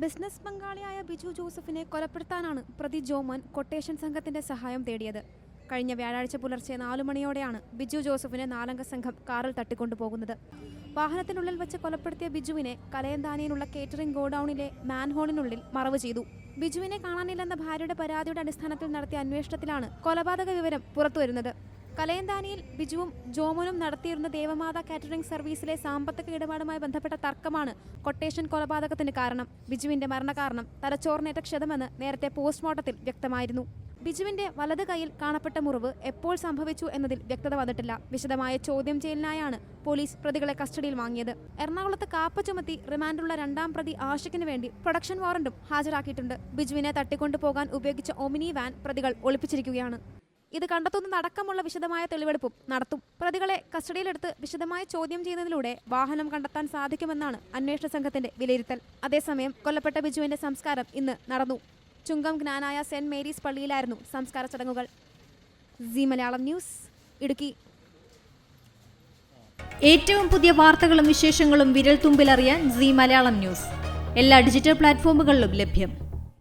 Business പങ്കാളിയായ ബിജു ജോസഫിനെ കൊലപ്പെടുത്താനാണ് പ്രതി ജോമൻ കൊട്ടേഷൻ സംഘത്തിന്റെ സഹായം തേടിയത്. കഴിഞ്ഞ വ്യാഴാഴ്ച പുലർച്ചെ നാലു മണിയോടെയാണ് ബിജു ജോസഫിനെ നാലംഗ സംഘം കാറിൽ തട്ടിക്കൊണ്ടുപോകുന്നത്. വാഹനത്തിനുള്ളിൽ വെച്ച് കൊലപ്പെടുത്തിയ ബിജുവിനെ കലയന്താനിയിലുള്ള കേറ്ററിംഗ് ഗോഡൌണിലെ മാൻഹോളിനുള്ളിൽ മറവ് ചെയ്തു. ബിജുവിനെ കാണാനില്ലെന്ന ഭാര്യയുടെ പരാതിയുടെ അടിസ്ഥാനത്തിൽ നടത്തിയ അന്വേഷണത്തിലാണ് കൊലപാതക വിവരം പുറത്തുവരുന്നത്. കലയന്താനിയിൽ ബിജുവും ജോമോനും നടത്തിയിരുന്ന ദേവമാതാ കാറ്ററിംഗ് സർവീസിലെ സാമ്പത്തിക ഇടപാടുമായി ബന്ധപ്പെട്ട തർക്കമാണ് കൊട്ടേഷൻ കൊലപാതകത്തിന് കാരണം. ബിജുവിന്റെ മരണകാരണം തലച്ചോറിനേറ്റ ക്ഷതമെന്ന് നേരത്തെ പോസ്റ്റ്മോർട്ടത്തിൽ വ്യക്തമായിരുന്നു. ബിജുവിന്റെ വലത് കൈയിൽ കാണപ്പെട്ട മുറിവ് എപ്പോൾ സംഭവിച്ചു എന്നതിൽ വ്യക്തത വന്നിട്ടില്ല. വിശദമായ ചോദ്യം ചെയ്യലിനായാണ് പോലീസ് പ്രതികളെ കസ്റ്റഡിയിൽ വാങ്ങിയത്. എറണാകുളത്ത് കാപ്പ ചുമത്തി റിമാൻഡുള്ള രണ്ടാം പ്രതി ആഷിക്കിന് വേണ്ടി പ്രൊഡക്ഷൻ വാറന്റും ഹാജരാക്കിയിട്ടുണ്ട്. ബിജുവിനെ തട്ടിക്കൊണ്ടുപോകാൻ ഉപയോഗിച്ച ഒമിനി വാൻ പ്രതികൾ ഒളിപ്പിച്ചിരിക്കുകയാണ്. ഇത് കണ്ടെത്തുന്നതടക്കമുള്ള വിശദമായ തെളിവെടുപ്പും നടത്തും. പ്രതികളെ കസ്റ്റഡിയിലെടുത്ത് വിശദമായ ചോദ്യം ചെയ്യുന്നതിലൂടെ വാഹനം കണ്ടെത്താൻ സാധിക്കുമെന്നാണ് അന്വേഷണ സംഘത്തിന്റെ വിലയിരുത്തൽ. അതേസമയം കൊല്ലപ്പെട്ട ബിജുവിന്റെ സംസ്കാരം ഇന്ന് നടന്നു. ചുങ്കം ജ്ഞാനായ സെന്റ് മേരീസ് പള്ളിയിലായിരുന്നു സംസ്കാര ചടങ്ങുകൾ. C Malayalam news Idukki. ഏറ്റവും പുതിയ വാർത്തകളും വിശേഷങ്ങളും വിരൽ തുമ്പിലറിയാൻ സി മലയാളം ന്യൂസ്. എല്ലാ ഡിജിറ്റൽ പ്ലാറ്റ്ഫോമുകളിലും ലഭ്യം.